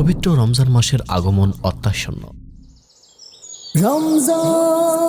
পবিত্র রমজান মাসের আগমন অত্যাসন্ন রমজান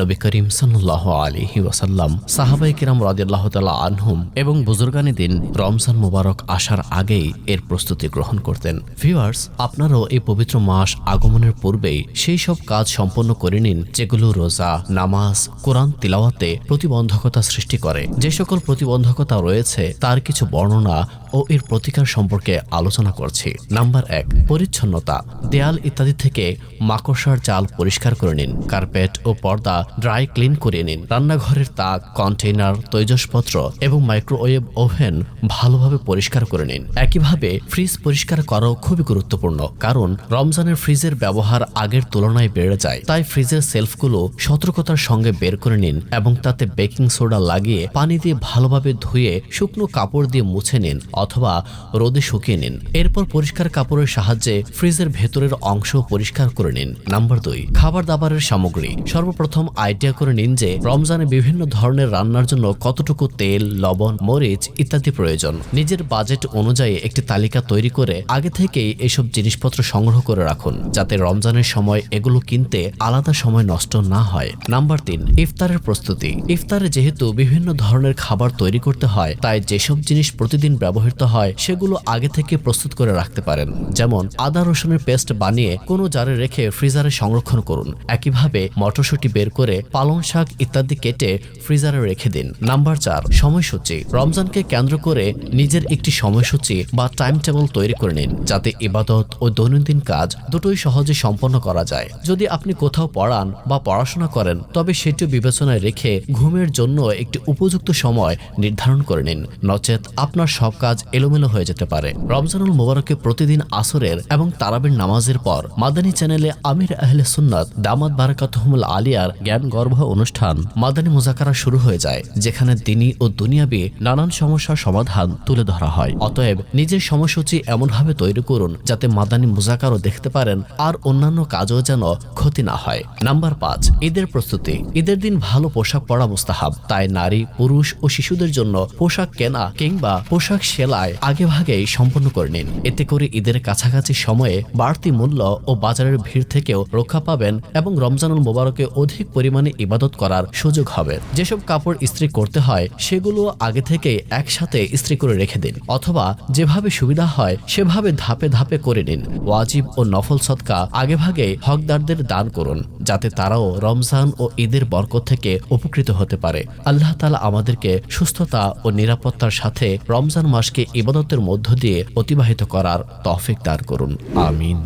নবী করিম সাল্লাহ আলিহি ওয়াসাল্লাম সাহাবাই কিরাম রাদিয়াল্লাহ তালা আনহুম এবং বুজুর্গানি দিন রমজান মোবারক আসার আগেই এর প্রস্তুতি গ্রহণ করতেন। ভিউয়ার্স আপনারাও এই পবিত্র মাস আগমনের পূর্বেই সেই সব কাজ সম্পন্ন করে নিন যেগুলো রোজা, নামাজ, কোরআন তিলাওয়াতে প্রতিবন্ধকতা সৃষ্টি করে। যে সকল প্রতিবন্ধকতা রয়েছে, তার কিছু বর্ণনা ও এর প্রতিকার সম্পর্কে আলোচনা করছি। নাম্বার এক, পরিচ্ছন্নতা। দেয়াল ইত্যাদি থেকে মাকড়সার জাল পরিষ্কার করে নিন। কার্পেট ও পর্দা ড্রাই ক্লিন করে নিন। রান্নাঘরের তাক, কন্টেইনার, তৈজসপত্র এবং মাইক্রোওয়েভ ওভেন ভালোভাবে পরিষ্কার করে নিন। একইভাবে ফ্রিজ পরিষ্কার করাও খুবই গুরুত্বপূর্ণ, কারণ রমজানের ফ্রিজের ব্যবহার আগের তুলনায় বেড়ে যায়। তাই ফ্রিজের সেলফগুলো সতর্কতার সঙ্গে বের করে নিন এবং তাতে বেকিং সোডা লাগিয়ে পানি দিয়ে ভালোভাবে ধুয়ে শুকনো কাপড় দিয়ে মুছে নিন। অথবা রোদে শুকিয়ে নিন। এরপর পরিষ্কার কাপড়ের সাহায্যে ফ্রিজের ভেতরের অংশ পরিষ্কার করে নিন। নাম্বার দুই খাবার দাবারের সামগ্রী। সর্বপ্রথম আইডিয়া করে নিন যে রমজানে বিভিন্ন ধরনের রান্নার জন্য কতটুকু তেল, লবণ, মরিচ ইত্যাদি প্রয়োজন। নিজের বাজেট অনুযায়ী একটি তালিকা তৈরি করে আগে থেকেই এসব জিনিসপত্র সংগ্রহ করে রাখুন, যাতে রমজানের সময় এগুলো কিনতে আলাদা সময় নষ্ট না হয়। নাম্বার তিন, ইফতারের প্রস্তুতি। ইফতারে যেহেতু বিভিন্ন ধরনের খাবার তৈরি করতে হয়, তাই যেসব জিনিস প্রতিদিন ব্যবহৃত হয়, সেগুলো আগে থেকে প্রস্তুত করে রাখতে পারেন। যেমন, আদা রসুনের পেস্ট বানিয়ে কোনো জারে রেখে ফ্রিজারে সংরক্ষণ করুন। একইভাবে, মটরশুঁটি বের করে পালং শাক ইত্যাদি কেটে ফ্রিজারে রেখে দিন। নাম্বার চার, সময়সূচি। রমজানকে কেন্দ্র করে নিজের একটি সময়সূচি বা টাইম টেবিল তৈরি করে নিন, যাতে ইবাদত ও দৈনন্দিন কাজ দুটোই সহজে সম্পন্ন করা যায়। যদি আপনি কোথাও পড়ান বা পড়াশোনা করেন, তবে সেটিও বিবেচনায় রেখে ঘুমের জন্য একটি উপযুক্ত সময় নির্ধারণ করে নিন। নচেত আপনার সব কাজ এলোমেলো হয়ে যেতে পারে। রমজানুল মোবারকে প্রতিদিন আসরের এবং তারাবির নামাজের পর মাদানী চ্যানেলে আমির আহলে সুন্নাত দামাত বারাকাতহমুল আলিয়ার জ্ঞান গর্ভ অনুষ্ঠান মাদানী মুজাকারা শুরু হয়ে যায়, যেখানে দিনী ও দুনিয়াবি নানান সমস্যার সমাধান তুলে ধরা হয়। অতএব নিজের সময়সূচি এমনভাবে তৈরি করুন যাতে মাদানী মুজাকারও দেখতে পারেন আর অন্যান্য কাজও যেন ক্ষতি না হয়। নাম্বার পাঁচ, ঈদের প্রস্তুতি। ঈদের দিন ভালো পোশাক পরা মুস্তাহাব। তাই নারী, পুরুষ ও শিশুদের জন্য পোশাক কেনা কিংবা পোশাক সেলাই আগে ভাগেই সম্পন্ন করে নিন। এতে করে ঈদের কাছাকাছি সময়ে বাড়তি মূল্য ও বাজারের ভিড় থেকেও রক্ষা পাবেন এবং রমজানুল মোবারকে অধিক পরিমাণে ইবাদত করার সুযোগ হবে। যেসব কাপড় ইস্ত্রি করতে হয়, সেগুলো আগে থেকে একসাথে ইস্ত্রি করে রেখে দিন অথবা যেভাবে সুবিধা হয়, সেভাবে ধাপে ধাপে করে নিন। ওয়াজিব ও নফল সৎকা আগেভাগে হকদারদের দান করুন, যাতে তারাও রমজান ও ঈদের বরকত থেকে উপকৃত হতে পারে। আল্লাহ তালা আমাদেরকে সুস্থতা ও নিরাপত্তার সাথে রমজান মাসকে ইবাদতের মধ্য দিয়ে অতিবাহিত করার তহফিক দান করুন। আমিন।